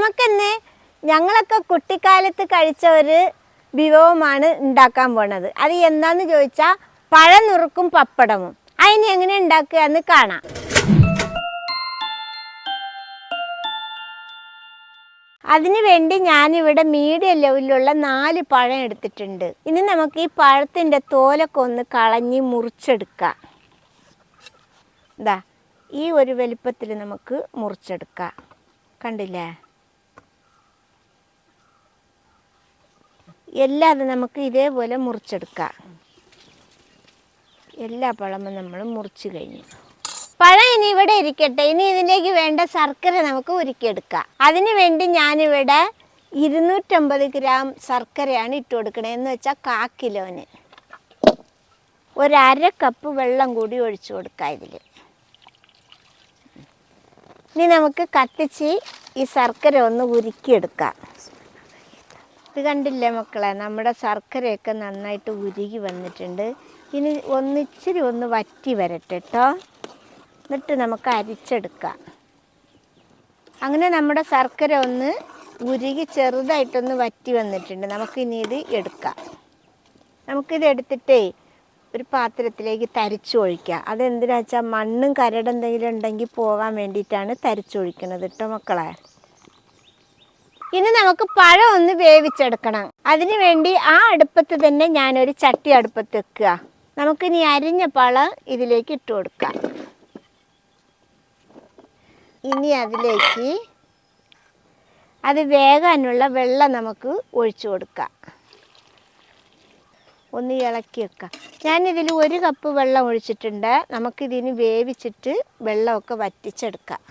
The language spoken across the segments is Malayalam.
നമുക്കിന്ന് ഞങ്ങളൊക്കെ കുട്ടിക്കാലത്ത് കഴിച്ച ഒരു വിഭവമാണ് ഉണ്ടാക്കാൻ പോണത്. അത് എന്താന്ന് ചോദിച്ചാൽ പഴനുറുക്കും പപ്പടവും. അതിന് എങ്ങനെ ഉണ്ടാക്കുക എന്ന് കാണാം. അതിനു വേണ്ടി ഞാനിവിടെ മീഡിയം ലെവലിലുള്ള നാല് പഴം എടുത്തിട്ടുണ്ട്. ഇനി നമുക്ക് ഈ പഴത്തിന്റെ തോലൊക്കെ ഒന്ന് കളഞ്ഞ് മുറിച്ചെടുക്കാം. ഇതാ ഈ ഒരു വലിപ്പത്തിൽ നമുക്ക് മുറിച്ചെടുക്കാം. കണ്ടില്ലേ? എല്ലാം നമുക്ക് ഇതേപോലെ മുറിച്ചെടുക്കാം. എല്ലാ പഴമും നമ്മൾ മുറിച്ച് കഴിഞ്ഞു. പഴം ഇനി ഇവിടെ ഇരിക്കട്ടെ. ഇനി ഇതിലേക്ക് വേണ്ട ശർക്കര നമുക്ക് ഉരുക്കിയെടുക്കാം. അതിനു വേണ്ടി ഞാനിവിടെ ഇരുന്നൂറ്റമ്പത് ഗ്രാം ശർക്കരയാണ് ഇട്ട് കൊടുക്കണത് എന്ന് വെച്ചാൽ കാ കിലോന്. ഒരര കപ്പ് വെള്ളം കൂടി ഒഴിച്ചു കൊടുക്കാം ഇതിൽ ഇനി നമുക്ക് കത്തിച്ച് ഈ ശർക്കര ഒന്ന് ഉരുക്കിയെടുക്കാം. ഇത് കണ്ടില്ലേ മക്കളെ? നമ്മുടെ ശർക്കരയൊക്കെ നന്നായിട്ട് ഉരുകി വന്നിട്ടുണ്ട്. ഇനി ഒന്നിച്ചിരി ഒന്ന് വറ്റി വരട്ടെ കേട്ടോ എന്നിട്ട് നമുക്ക് അരിച്ചെടുക്കാം. അങ്ങനെ നമ്മുടെ ശർക്കര ഒന്ന് ഉരുകി ചെറുതായിട്ടൊന്ന് വറ്റി വന്നിട്ടുണ്ട്. നമുക്കിനി ഇത് എടുക്കാം. നമുക്കിത് എടുത്തിട്ടേ ഒരു പാത്രത്തിലേക്ക് തരിച്ചൊഴിക്കാം അതെന്തിനാ വെച്ചാൽ മണ്ണും കരടെന്തെങ്കിലും ഉണ്ടെങ്കിൽ പോകാൻ വേണ്ടിയിട്ടാണ് തരിച്ചൊഴിക്കുന്നത് കേട്ടോ മക്കളെ. ഇനി നമുക്ക് പഴം ഒന്ന് വേവിച്ചെടുക്കണം. അതിനു വേണ്ടി ആ അടുപ്പത്ത് തന്നെ ഞാനൊരു ചട്ടി അടുപ്പത്ത് വെക്കുക. നമുക്ക് ഇനി അരിഞ്ഞ പഴം ഇതിലേക്ക് ഇട്ട് കൊടുക്കാം. ഇനി അതിലേക്ക് അത് വേകാനുള്ള വെള്ളം നമുക്ക് ഒഴിച്ചു കൊടുക്കാം. ഒന്ന് ഇളക്കി വെക്കാം. ഞാനിതിൽ ഒരു കപ്പ് വെള്ളം ഒഴിച്ചിട്ടുണ്ട്. നമുക്കിതിന് വേവിച്ചിട്ട് വെള്ളമൊക്കെ വറ്റിച്ചെടുക്കാം.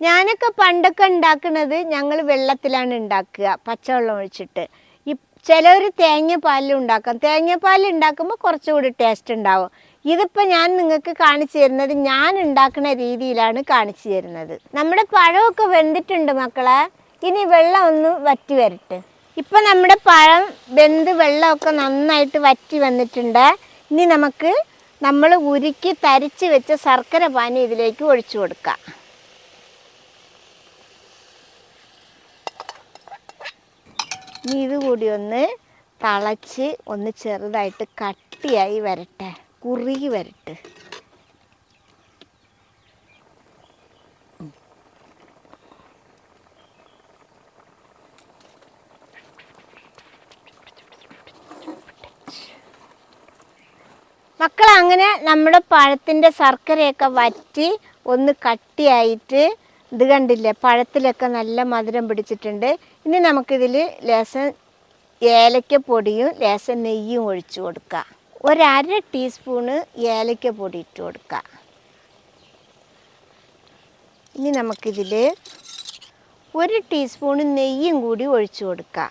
ഞാനൊക്കെ പണ്ടൊക്കെ ഉണ്ടാക്കുന്നത് ഞങ്ങൾ വെള്ളത്തിലാണ് ഉണ്ടാക്കുക പച്ചവെള്ളം ഒഴിച്ചിട്ട്. ഈ ചിലവർ ഉണ്ടാക്കാം. തേങ്ങാപ്പാലിൽ ഉണ്ടാക്കുമ്പോൾ കുറച്ചുകൂടി ടേസ്റ്റ് ഉണ്ടാവും. ഇതിപ്പോൾ ഞാൻ നിങ്ങൾക്ക് കാണിച്ചു തരുന്നത് ഞാൻ ഉണ്ടാക്കുന്ന രീതിയിലാണ് കാണിച്ചു തരുന്നത്. നമ്മുടെ പഴമൊക്കെ വെന്തിട്ടുണ്ട് മക്കളെ. ഇനി വെള്ളം ഒന്ന് വറ്റി വരട്ടെ. ഇപ്പം നമ്മുടെ പഴം വെന്ത് വെള്ളമൊക്കെ നന്നായിട്ട് വറ്റി വന്നിട്ടുണ്ട്. ഇനി നമുക്ക് നമ്മൾ ഉരുക്കി തരിച്ച് വെച്ച ശർക്കര പാനി ഇതിലേക്ക് ഒഴിച്ചു കൊടുക്കാം. ഇനി ഇത് കൂടി ഒന്ന് തിളച്ച് ഒന്ന് ചെറുതായിട്ട് കട്ടിയായി വരട്ടെ. കുറുകി വരട്ടെ. മക്കൾ അങ്ങനെ നമ്മുടെ പഴത്തിന്റെ ശർക്കരയൊക്കെ വറ്റി ഒന്ന് കട്ടിയായിട്ട് ഇത് കണ്ടില്ലേ? പഴത്തിലൊക്കെ നല്ല മധുരം പിടിച്ചിട്ടുണ്ട്. ഇനി നമുക്കിതിൽ ലേശം ഏലക്കപ്പൊടിയും ലേശം നെയ്യും ഒഴിച്ചു കൊടുക്കുക ഒരര ടീസ്പൂണ് ഏലക്കപ്പൊടി ഇട്ട് കൊടുക്കുക ഇനി നമുക്കിതിൽ ഒരു ടീസ്പൂണ് നെയ്യും കൂടി ഒഴിച്ചു കൊടുക്കുക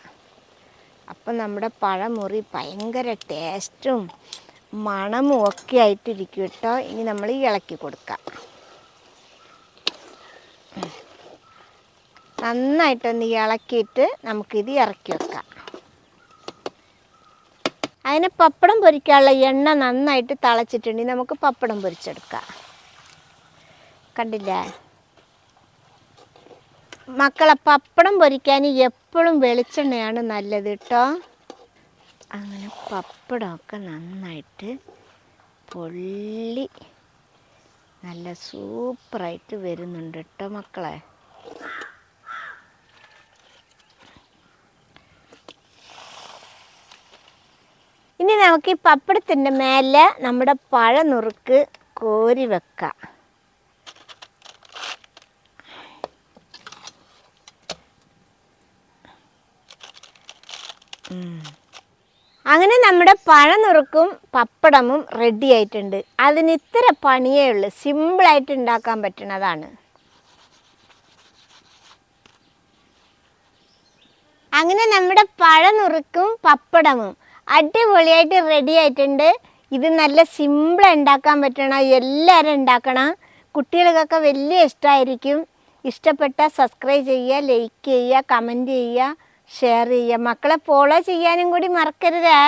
അപ്പം നമ്മുടെ പഴമുറി ഭയങ്കര ടേസ്റ്റും മണമും ഒക്കെ ആയിട്ടിരിക്കും കേട്ടോ. ഇനി നമ്മൾ ഇളക്കി കൊടുക്കാം. നന്നായിട്ടൊന്ന് ഇളക്കിയിട്ട് നമുക്കിത് ഇറക്കി വെക്കാം. അതിന് പപ്പടം പൊരിക്കാനുള്ള എണ്ണ നന്നായിട്ട് തിളച്ചിട്ടുണ്ടെങ്കിൽ നമുക്ക് പപ്പടം പൊരിച്ചെടുക്കാം. കണ്ടില്ലേ? മക്കളെ പപ്പടം പൊരിക്കാൻ എപ്പോഴും വെളിച്ചെണ്ണയാണ് നല്ലത് കേട്ടോ. അങ്ങനെ പപ്പടമൊക്കെ നന്നായിട്ട് പൊള്ളി നല്ല സൂപ്പറായിട്ട് വരുന്നുണ്ട് കേട്ടോ മക്കളെ ഇനി നമുക്ക് ഈ പപ്പടത്തിന്റെ മേലെ നമ്മുടെ പഴ നുറുക്ക് കോരി വെക്കാം. അങ്ങനെ നമ്മുടെ പഴനുറുക്കും പപ്പടമും റെഡി ആയിട്ടുണ്ട്. അതിന് ഇത്ര പണിയേ ഉള്ളൂ. സിമ്പിളായിട്ട് ഉണ്ടാക്കാൻ പറ്റുന്നതാണ്. അങ്ങനെ നമ്മുടെ പഴനുറുക്കും പപ്പടമും അടിപൊളിയായിട്ട് റെഡി ആയിട്ടുണ്ട്. ഇത് നല്ല സിമ്പിൾ ഉണ്ടാക്കാൻ പറ്റണം? എല്ലാവരും ഉണ്ടാക്കണം. കുട്ടികൾക്കൊക്കെ വലിയ ഇഷ്ടമായിരിക്കും. ഇഷ്ടപ്പെട്ട സബ്സ്ക്രൈബ് ചെയ്യുക ലൈക്ക് ചെയ്യുക കമന്റ് ചെയ്യുക ഷെയർ ചെയ്യുക. മക്കളെ ഫോളോ ചെയ്യാനും കൂടി മറക്കരുതേ.